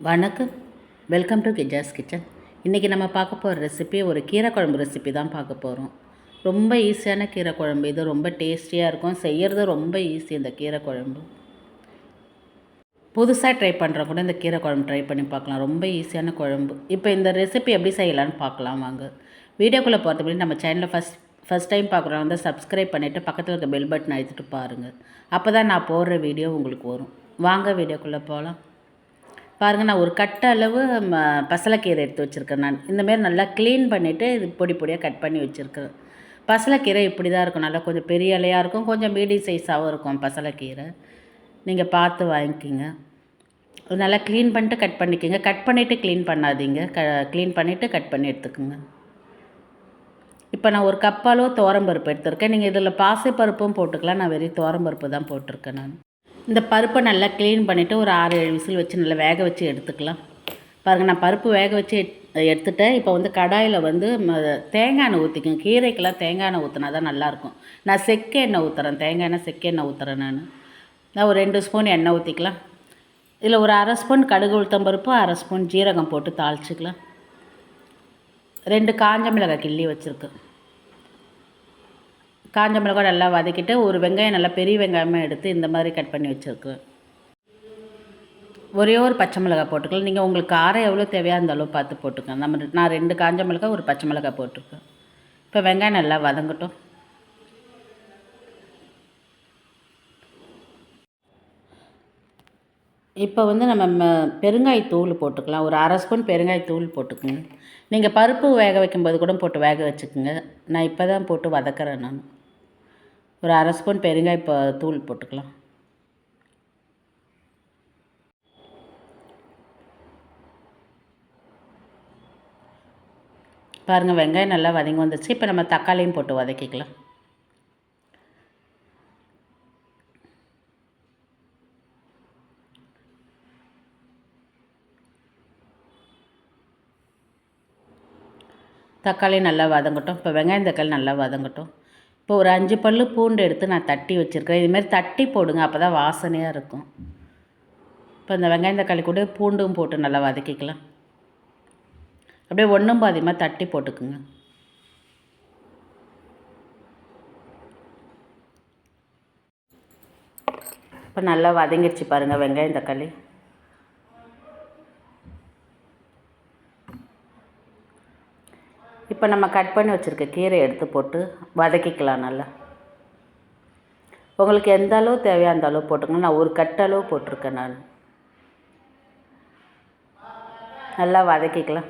வணக்கம். Welcome to கிஜாஸ் kitchen இன்றைக்கி நம்ம பார்க்க போகிற ரெசிபி ஒரு கீரை குழம்பு ரெசிபி தான் பார்க்க போகிறோம் ரொம்ப ஈஸியான கீரை குழம்பு. இது ரொம்ப டேஸ்டியாக இருக்கும். செய்கிறது ரொம்ப ஈஸி இந்த கீரை குழம்பு. புதுசாக ட்ரை பண்ணுறவங்க கூட இந்த கீரை குழம்பு ட்ரை பண்ணி பார்க்கலாம். ரொம்ப ஈஸியான குழம்பு. இப்போ இந்த ரெசிபி எப்படி செய்யலான்னு பார்க்கலாம் வாங்க. வீடியோக்குள்ளே போகிறது முன்னாடி நம்ம சேனலை ஃபஸ்ட் ஃபஸ்ட் டைம் பார்க்குறவங்க வந்து சப்ஸ்கிரைப் பண்ணிவிட்டு பக்கத்தில் இருக்க பெல் பட்டன் அழுத்திட்டு பாருங்கள் அப்போ தான் நான் போடுற வீடியோ உங்களுக்கு வரும். வாங்க வீடியோக்குள்ளே போகலாம் பாருங்கள் நான் ஒரு கட்ட அளவு ம பசலைக்கீரை எடுத்து வச்சுருக்கேன் நான். இந்தமாரி நல்லா க்ளீன் பண்ணிவிட்டு இது பொடி பொடியாக கட் பண்ணி வச்சுருக்கேன். பசலைக்கீரை இப்படி தான் இருக்கும். நல்லா கொஞ்சம் பெரிய இலையாக இருக்கும். கொஞ்சம் மீடியம் சைஸாகவும் இருக்கும் பசலைக்கீரை. நீங்கள் பார்த்து வாங்கிக்கிங்க. நல்லா க்ளீன் பண்ணிட்டு கட் பண்ணிக்கோங்க. கட் பண்ணிவிட்டு க்ளீன் பண்ணாதீங்க. க க்ளீன் பண்ணிவிட்டு கட் பண்ணி எடுத்துக்கோங்க. இப்போ நான் ஒரு கப்பாலோ பருப்பு எடுத்திருக்கேன். நீங்கள் இதில் பாசிப்பருப்பும் போட்டுக்கலாம். நான் வெறும் பருப்பு தான் போட்டிருக்கேன் நான். இந்த பருப்பை நல்லா க்ளீன் பண்ணிவிட்டு ஒரு ஆறு ஏழு விசில் வச்சு நல்லா வேக வச்சு எடுத்துக்கலாம். பாருங்கள் நான் பருப்பு வேக வச்சு எட் எடுத்துட்டேன். இப்போ வந்து கடாயில் வந்து ம தேங்காய் எண்ணெய் ஊற்றிக்கும் கீரைக்கெல்லாம் தேங்காய் எண்ணெய் ஊற்றினா தான் நல்லாயிருக்கும் நான் செக்க எண்ணெய் ஊற்றுறேன் தேங்காய் எண்ணெய் செக்க எண்ணெய் ஊற்றுறேன் நான். நான் ஒரு ரெண்டு ஸ்பூன் எண்ணெய் ஊற்றிக்கலாம் இதில் ஒரு அரை ஸ்பூன் கடுகு உளுத்தம் பருப்பு அரை ஸ்பூன் ஜீரகம் போட்டு தாளிச்சிக்கலாம். ரெண்டு காஞ்ச மிளகாய் கிள்ளி வச்சுருக்கேன் காஞ்ச மிளகாய் நல்லா வதக்கிட்டு ஒரு வெங்காயம் நல்லா பெரிய வெங்காயமாக எடுத்து இந்த மாதிரி கட் பண்ணி வச்சுருக்கேன். ஒரே ஒரு பச்சை மிளகாய் போட்டுக்கலாம். நீங்கள் உங்களுக்கு காரம் எவ்வளோ தேவையாக இருந்தாலும் பார்த்து போட்டுக்கோங்க நம்ம நான் ரெண்டு காஞ்ச மிளகாய் ஒரு பச்சை மிளகாய் போட்டிருக்கேன். இப்போ வெங்காயம் நல்லா வதங்கட்டும். இப்போ வந்து நம்ம பெருங்காயத்தூள் போட்டுக்கலாம். ஒரு அரை ஸ்பூன் பெருங்காயத்தூள் போட்டுக்கோங்க. நீங்கள் பருப்பு வேக வைக்கும்போது கூட போட்டு வேக வச்சுக்கோங்க. நான் இப்போ தான் போட்டு வதக்கிறேன் நான். ஒரு அரை ஸ்பூன் பெருங்காய தூள் போட்டுக்கலாம். பாருங்கள் வெங்காயம் நல்லா வதங்கி வந்துச்சு இப்போ நம்ம தக்காளியும் போட்டு வதக்கிக்கலாம். தக்காளி நல்லா வதங்கட்டும். இப்போ வெங்காயம் தக்காளி நல்லா வதங்கட்டும். இப்போ ஒரு அஞ்சு பல் பூண்டு எடுத்து நான் தட்டி வச்சுருக்கேன் இதுமாரி தட்டி போடுங்க அப்போ தான் வாசனையாக இருக்கும். இப்போ இந்த வெங்காயம் தக்காளி கூட பூண்டும் போட்டு நல்லா வதக்கிக்கலாம். அப்படியே ஒன்றும் பாதியமாக தட்டி போட்டுக்குங்க. இப்போ நல்லா வதங்கிடுச்சு பாருங்கள் வெங்காயம் தக்காளி. இப்போ நம்ம கட் பண்ணி வச்சுருக்க கீரை எடுத்து போட்டு வதக்கிக்கலாம் நல்லா. உங்களுக்கு எந்த அளவு தேவையோ அந்த அளவு போட்டுக்கணும் நான் ஒரு கட் அளவு போட்டிருக்கேன் நான். நல்லா வதக்கிக்கலாம்.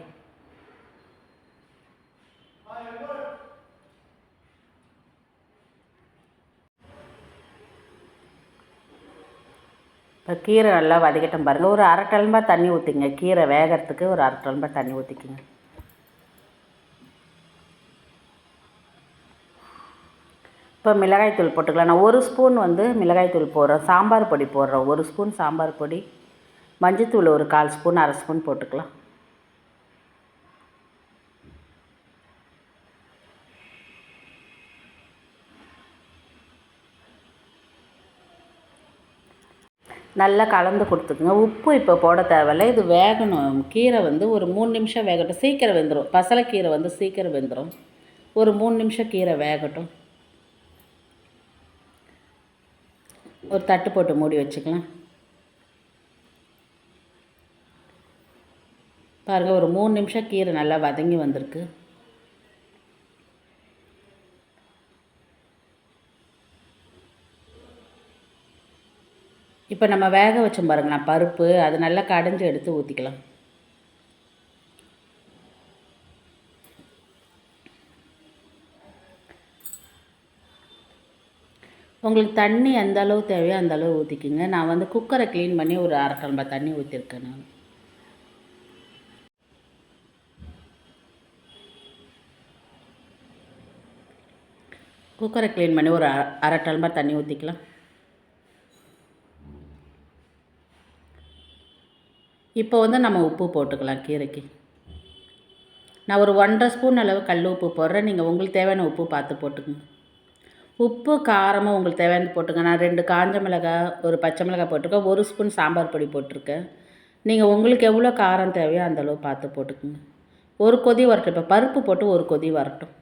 இப்போ கீரை நல்லா வதக்கிட்டோம் பாருங்கள் ஒரு அரை டலம்பா தண்ணி ஊற்றிங்க கீரை வேகிறதுக்கு ஒரு அரை டலம்பா தண்ணி ஊற்றிக்கிங்க இப்போ மிளகாய்த்தூள் போட்டுக்கலாம். நான் ஒரு ஸ்பூன் வந்து மிளகாய்த்தூள் போடுறேன். சாம்பார் பொடி போடுறேன். ஒரு ஸ்பூன் சாம்பார் பொடி. மஞ்சத்தூள் ஒரு கால் ஸ்பூன் அரை ஸ்பூன் போட்டுக்கலாம். நல்லா கலந்து கொடுத்துக்குங்க. உப்பு இப்போ போட தேவையில்ல. இது வேகணும். கீரை வந்து ஒரு மூணு நிமிஷம் வேகட்டும். சீக்கிரம் வெந்துடும் பசலைக்கீரை வந்து சீக்கிரம் வெந்துடும் ஒரு மூணு நிமிஷம் கீரை வேகட்டும். ஒரு தட்டு போட்டு மூடி வச்சுக்கலாம். பாருங்கள் ஒரு மூணு நிமிஷம் கீரை நல்லா வதங்கி வந்திருக்கு. இப்போ நம்ம வேக வச்சோம் பாருங்களா பருப்பு அது நல்லா கடைஞ்சி எடுத்து ஊற்றிக்கலாம் உங்களுக்கு தண்ணி எந்த அளவு தேவையோ அந்த அளவு ஊற்றிக்கிங்க நான் வந்து குக்கரை க்ளீன் பண்ணி ஒரு அரை கிளம்ப தண்ணி ஊற்றிருக்கேன் நான். குக்கரை க்ளீன் பண்ணி ஒரு அரை டம்பா தண்ணி ஊற்றிக்கலாம் இப்போ வந்து நம்ம உப்பு போட்டுக்கலாம் கீரைக்கு. நான் ஒரு ஒன்றரை ஸ்பூன் அளவு கல் உப்பு போடுறேன். நீங்கள் உங்களுக்கு தேவையான உப்பு பார்த்து போட்டுக்கோங்க. உப்பு காரமும் உங்களுக்கு தேவையானது போட்டுங்க. நான் ரெண்டு காஞ்ச மிளகாய் ஒரு பச்சை மிளகாய் போட்டிருக்கேன். ஒரு ஸ்பூன் சாம்பார் பொடி போட்டிருக்கேன். நீங்கள் உங்களுக்கு எவ்வளோ காரம் தேவையோ அந்த அளவு பார்த்து போட்டுக்குங்க. ஒரு கொதி வரட்டும். இப்போ பருப்பு போட்டு ஒரு கொதி வரட்டும்.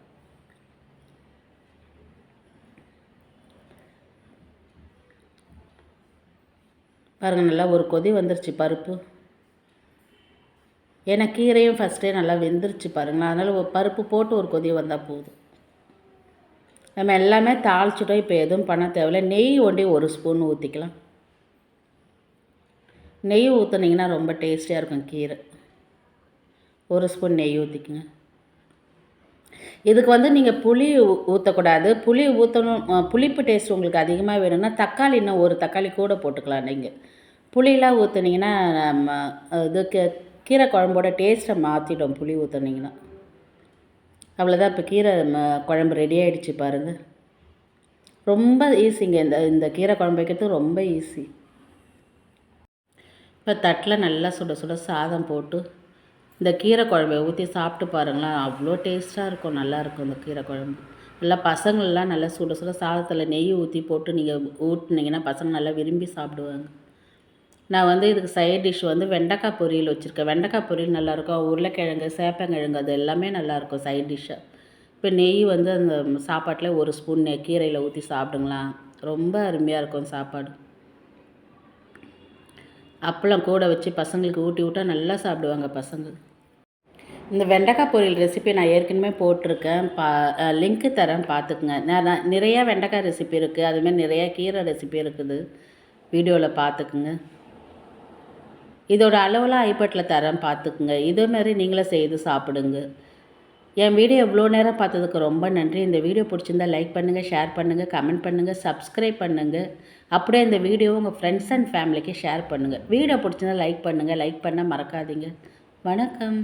பாருங்கள் நல்லா ஒரு கொதி வந்துருச்சு பருப்பு. ஏன்னா கீரையும் ஃபஸ்ட்டே நல்லா வெந்துருச்சு பாருங்களேன். அதனால் பருப்பு போட்டு ஒரு கொதி வந்தால் போதும். நம்ம எல்லாமே தாளிச்சிட்டோம் இப்போ எதுவும் பண்ண தேவையில்ல. நெய் ஒண்டி ஒரு ஸ்பூன் ஊற்றிக்கலாம் நெய் ஊற்றுனீங்கன்னா ரொம்ப டேஸ்டியாக இருக்கும் கீரை. ஒரு ஸ்பூன் நெய் ஊற்றிக்குங்க இதுக்கு வந்து நீங்கள் புளி ஊற்றக்கூடாது புளி ஊற்றணும் புளிப்பு டேஸ்ட் உங்களுக்கு அதிகமாக வேணும்னா தக்காளி இன்னும் ஒரு தக்காளி கூட போட்டுக்கலாம் நீங்கள் புளியெலாம் ஊற்றுனீங்கன்னா நம்ம இது கீரை குழம்போட டேஸ்ட்டை மாற்றிடும் புளி ஊற்றுனீங்கன்னா அவ்வளோதான் இப்போ கீரை குழம்பு ரெடி ஆகிடுச்சு பாருங்கள் ரொம்ப ஈஸிங்க இந்த இந்த கீரை குழம்பு வைக்கிறது ரொம்ப ஈஸி இப்போ தட்டில் நல்லா சுட சுட சாதம் போட்டு இந்த கீரை குழம்பை ஊற்றி சாப்பிட்டு பாருங்களேன். அவ்வளோ டேஸ்ட்டாக இருக்கும். நல்லாயிருக்கும் இந்த கீரை குழம்பு. நல்லா பசங்களெலாம் நல்லா சுட சுட சாதத்தில் நெய் ஊற்றி போட்டு நீங்கள் ஊட்டினீங்கன்னா பசங்க நல்லா விரும்பி சாப்பிடுவாங்க. நான் வந்து இதுக்கு சைட் டிஷ் வந்து வெண்டைக்காய் பொரியல் வச்சுருக்கேன். வெண்டைக்காய் பொரியல் நல்லாயிருக்கும். உருளைக்கிழங்கு சேப்பங்கிழங்கு அது எல்லாமே நல்லாயிருக்கும் சைட் டிஷ்ஷு இப்போ நெய் வந்து அந்த சாப்பாட்டில் ஒரு ஸ்பூன் நெய் கீரையில் ஊற்றி சாப்பிடுங்களா? ரொம்ப அருமையாக இருக்கும் சாப்பாடு. அப்பளம் கூட வச்சு பசங்களுக்கு ஊட்டி விட்டால் நல்லா சாப்பிடுவாங்க பசங்க. இந்த வெண்டைக்காய் பொரியல் ரெசிபி நான் ஏற்கனவே போட்டிருக்கேன். பா லிங்க்கு தரேன் பார்த்துக்குங்க. நான் நிறையா வெண்டைக்காய் ரெசிபி இருக்குது அதுமாதிரி நிறையா கீரை ரெசிபி இருக்குது. வீடியோவில் பார்த்துக்குங்க. இதோட அளவெல்லாம் ஐப்பட்டில் தரேன் பார்த்துக்குங்க. இதேமாரி நீங்களும் செய்து சாப்பிடுங்க. என் வீடியோ இவ்வளோ நேரம் பார்த்ததுக்கு ரொம்ப நன்றி. இந்த வீடியோ பிடிச்சிருந்தா லைக் பண்ணுங்கள் ஷேர் பண்ணுங்கள் கமெண்ட் பண்ணுங்கள் சப்ஸ்கிரைப் பண்ணுங்கள் அப்படியே இந்த வீடியோவை உங்கள் ஃப்ரெண்ட்ஸ் அண்ட் ஃபேமிலிக்கு ஷேர் பண்ணுங்கள் வீடியோ பிடிச்சிருந்தா லைக் பண்ணுங்கள் லைக் பண்ண மறக்காதீங்க. வணக்கம்.